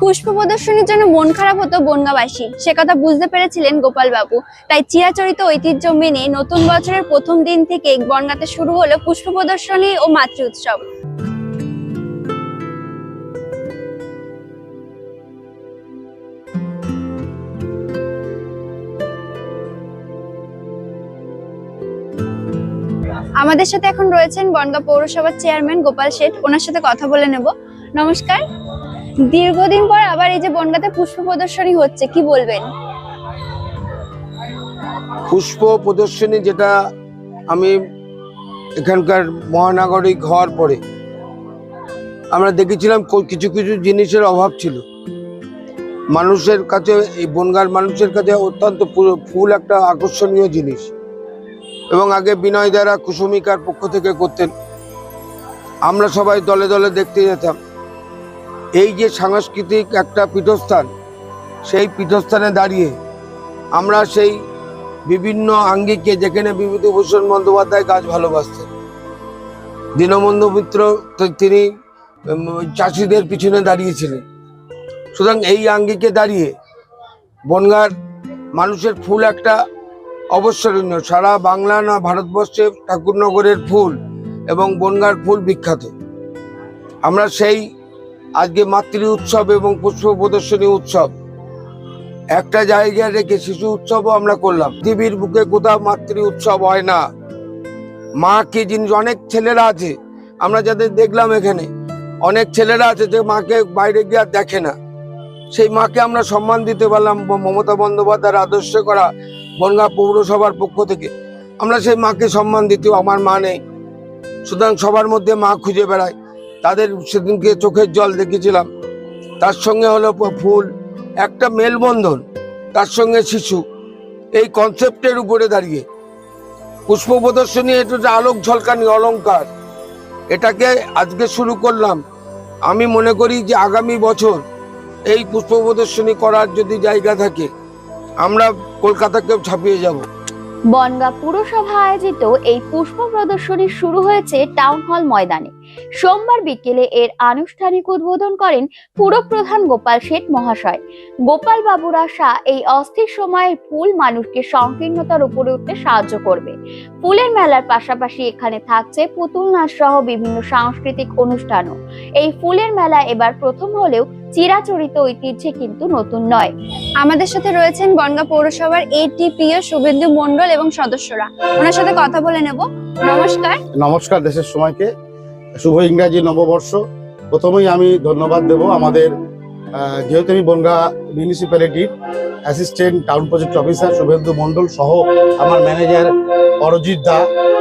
পুষ্প প্রদর্শনীর জন্য মন খারাপ হতো বনগাবাসী সে কথা বুঝতে পেরেছিলেন গোপাল বাবু তাই চিরাচরিত ঐতিহ্য মেনে নতুন বছরের প্রথম দিন থেকে বনগাঁতে শুরু হলো পুষ্প প্রদর্শনী ও মাতৃ উৎসব। আমাদের সাথে এখন রয়েছেন বনগাঁ পৌরসভার চেয়ারম্যান গোপাল শেঠ। ওনার সাথে কথা বলে নেব। নমস্কার। দীর্ঘদিন পর আবার এই যে বনগাঁতে পুষ্প প্রদর্শনী হচ্ছে, কি বলবেন? পুষ্প প্রদর্শনী যেটা আমি এখানকার মহানাগরিক হওয়ার পরে আমরা দেখেছিলাম কিছু কিছু জিনিসের অভাব ছিল। মানুষের কাছে, এই বনগার মানুষের কাছে অত্যন্ত ফুল একটা আকর্ষণীয় জিনিস। এবং আগে বিনয় দ্বারা কুসুমিকার পক্ষ থেকে করতেন। আমরা সবাই দলে দলে দেখতে যেতাম। এই যে সাংস্কৃতিক একটা পীঠস্থান, সেই পীঠস্থানে দাঁড়িয়ে আমরা সেই বিভিন্ন আঙ্গিকে যেখানে বিভূতিভূষণ বন্দ্যোপাধ্যায় গাছ ভালোবাসতেন। দীনবন্ধু মিত্র তিনি চাষিদের পিছনে দাঁড়িয়েছিলেন। সুতরাং এই আঙ্গিকে দাঁড়িয়ে বনগার মানুষের ফুল একটা অবসরণীয় সারা বাংলা না ভারতবর্ষে ঠাকুরনগরের ফুল এবং বনগার ফুল বিখ্যাত। আমরা সেই আজকে মাতৃ উৎসব এবং পুষ্প প্রদর্শনী উৎসব। একটা জায়গায় রেখে শিশু উৎসবও আমরা করলাম। পৃথিবীর বুকে কোথাও মাতৃ উৎসব হয় না। মা কি জিনিস অনেক ছেলেরা আছে, আমরা যাদের দেখলাম এখানে, অনেক ছেলেরা আছে যে মাকে বাইরে গিয়ে দেখে না। সেই মাকে আমরা সম্মান দিতে পারলাম মমতা বন্দ্যোপাধ্যায়ের আদর্শ করা বনগাঁ পৌরসভার পক্ষ থেকে। আমরা সেই মাকে সম্মান দিতেও আমার মা নেই। সুতরাং সবার মধ্যে মা খুঁজে বেড়ায়। তাদের সেদিনকে চোখের জল দেখেছিলাম তার সঙ্গে হলো ফুল, একটা মেলবন্ধন, তার সঙ্গে শিশু। এই কনসেপ্টের উপরে দাঁড়িয়ে। পুষ্প প্রদর্শনী এটা আলোক ঝলকানি অলঙ্কার এটাকে আজকে শুরু করলাম। আমি মনে করি যে আগামী বছর এই পুষ্প প্রদর্শনী করার যদি জায়গা থাকে, আমরা কলকাতাকেও ছাপিয়ে যাব। বনগাঁ পুরসভা আয়োজিত এই পুষ্প প্রদর্শনী শুরু হয়েছে টাউন হল ময়দানে। সোমবার বিকেলে এর আনুষ্ঠানিক উদ্বোধন করেন পুরপ্রধান গোপাল শেঠ মহাশয়। গোপাল বাবুর আশা, এই অস্থির সময়ের ফুল মানুষকে সংকীর্ণতার উপরে উঠতে সাহায্য করবে। ফুলের মেলার পাশাপাশি এখানে থাকছে পুতুল নাচ সহ বিভিন্ন সাংস্কৃতিক অনুষ্ঠানও। এই ফুলের মেলা এবার প্রথম হলেও চিরাচরিত ঐতিহ্যে কিন্তু নতুন নয়। আমাদের সাথে রয়েছেন বনগাঁ পৌরসভার এটিপিও শুভেন্দু মন্ডল এবং সদস্যরা। ওনার সাথে কথা বলে নেব। নমস্কার। নমস্কার দেশের সময়কে। শুভ ইংরাজি নববর্ষ। প্রথমেই আমি ধন্যবাদ দেব আমাদের যেহেতু আমি Bangaon মিউনিসিপ্যালিটির assistant town project officer Suvendu Mondal সহ আমার ম্যানেজার অরজিৎ দা,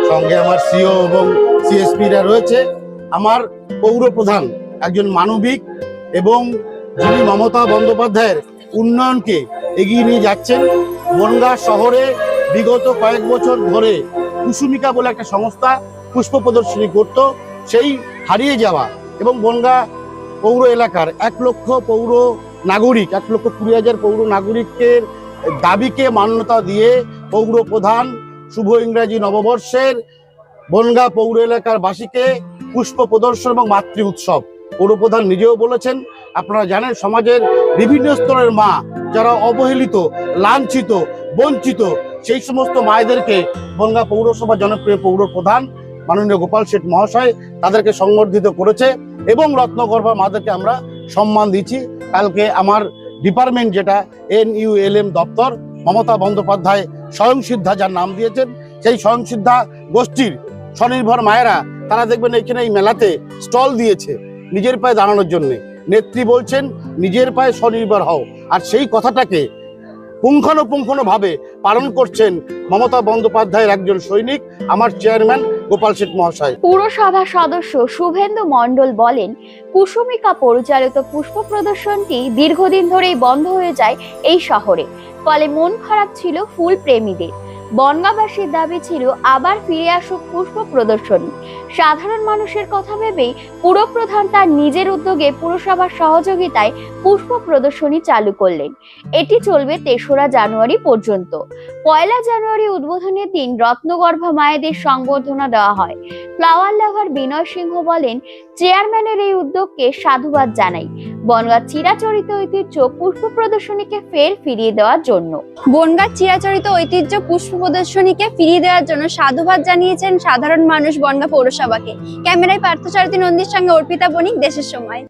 সঙ্গে আমার সিও এবং সিএসপিরা রয়েছে। আমার পৌর প্রধান একজন মানবিক এবং যিনি মমতা বন্দ্যোপাধ্যায়ের উন্নয়নকে এগিয়ে নিয়ে যাচ্ছেন। বনগা শহরে বিগত কয়েক বছর ধরে কুসুমিকা বলে একটা সংস্থা পুষ্প প্রদর্শনী করত, সেই হারিয়ে যাওয়া এবং বনগা পৌর এলাকার এক লক্ষ পৌর নাগরিক, এক লক্ষ কুড়ি হাজার পৌর নাগরিকের দাবিকে মান্যতা দিয়ে পৌর প্রধান শুভ ইংরাজি নববর্ষের বনগা পৌর এলাকার বাসীকে পুষ্প প্রদর্শন এবং মাতৃ উৎসব। পৌরপ্রধান নিজেও বলেছেন, আপনারা জানেন সমাজের বিভিন্ন স্তরের মা যারা অবহেলিত, লাঞ্ছিত, বঞ্চিত, সেই সমস্ত মায়েদেরকে বনগা পৌরসভা জনপ্রিয় পৌর প্রধান মাননীয় গোপাল শেঠ মহাশয় তাদেরকে সংবর্ধিত করেছে এবং রত্নগর্ভা মাদেরকে আমরা সম্মান দিচ্ছি। কালকে আমার ডিপার্টমেন্ট যেটা এন ইউ এল এম দপ্তর মমতা বন্দ্যোপাধ্যায় স্বয়ংসিদ্ধা যার নাম দিয়েছেন, সেই স্বয়ংসিদ্ধা গোষ্ঠীর স্বনির্ভর মায়েরা, তারা দেখবেন এখানে এই মেলাতে স্টল দিয়েছে নিজের পায়ে দাঁড়ানোর জন্যে। নেত্রী বলছেন, নিজের পায়ে স্বনির্ভর হও। আর সেই কথাটাকে পুঙ্খানুপুঙ্খানু ভাবে পালন করছেন মমতা বন্দ্যোপাধ্যায়ের একজন সৈনিক, আমার চেয়ারম্যান গোপাল শেঠ মহাশয়। পুরসভা সদস্য শুভেন্দু মণ্ডল বলেন, কুসুমিকা পরিচালিত পুষ্প প্রদর্শনটি দীর্ঘদিন ধরেই বন্ধ হয়ে যায় এই শহরে। ফলে মন খারাপ ছিল ফুল প্রেমীদের। বনগাবাসীর দাবি ছিল আবার ফিরে আসুক পুষ্প প্রদর্শনী। সাধারণ মানুষের কথা ভেবেই পুরপ্রধান তার নিজের উদ্যোগে পুরসভার সহযোগিতায় পুষ্প প্রদর্শনী চালু করলেন। এটি চলবে তেসরা জানুয়ারি পর্যন্ত। পয়লা জানুয়ারি উদ্বোধনের দিন রত্নগর্ভা মায়েদের সংবর্ধনা দেওয়া হয়। ফ্লাওয়ার লাভার বিনয় সিংহ বলেন, চেয়ারম্যানের এই উদ্যোগকে সাধুবাদ জানাই। বনগাঁ চিরাচরিত ঐতিহ্য পুষ্প প্রদর্শনীকে ফের ফিরিয়ে দেওয়ার জন্য। বনগাঁ চিরাচরিত ঐতিহ্য পুষ্প প্রদর্শনীকে ফিরিয়ে দেওয়ার জন্য সাধুবাদ জানিয়েছেন সাধারণ মানুষ বনগাঁ পৌরসভাকে। ক্যামেরায় পার্থসারথী নন্দীর সঙ্গে অর্পিতা বণিক, দেশের সময়।